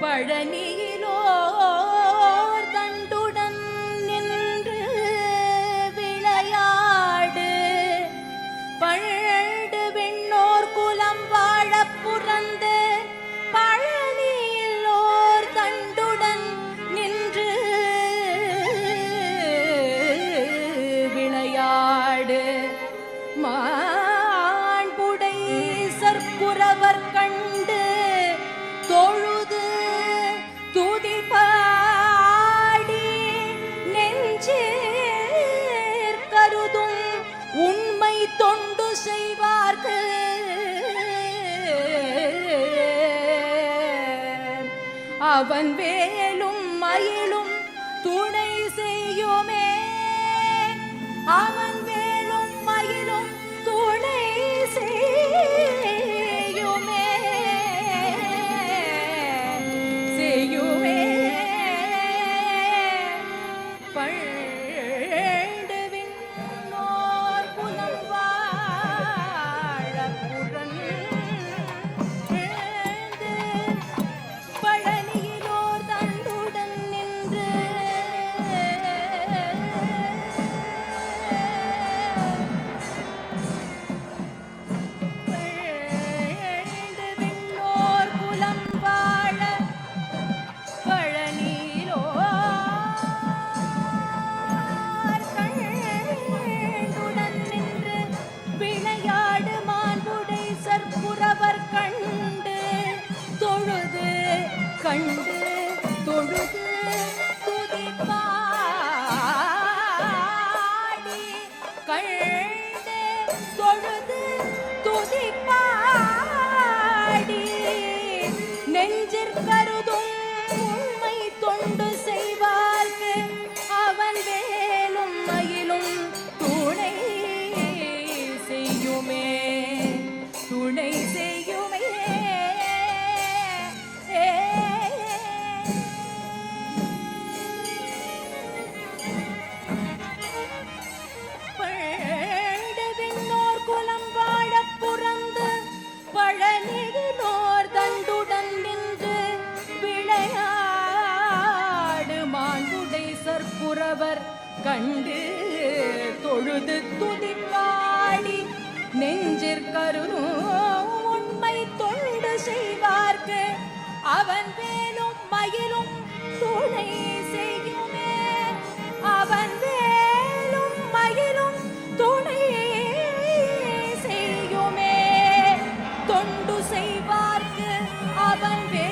பழனியிலோர் தண்டுடன் நின்று விளையாடு. பழடு விண்ணோர் குலம் வாழப் புறந்து பழனியிலோர் தண்டுடன் நின்று விளையாடு. மா அவன் வேலும் மயிலும் துணை செய்யுமே. அவன் தொழுது கண்டு தொழுது. உறவர் கண்டு தொழுது துதிப்பாடி நெஞ்சிற்கருணும் உண்மை தொண்டு செய்வார்க்கு. அவன் வேலும் மயிலும் துணை செய்யுமே. அவன் வேலும் மயிலும் துணை செய்யுமே. தொண்டு செய்வார்க்கு அவன் வே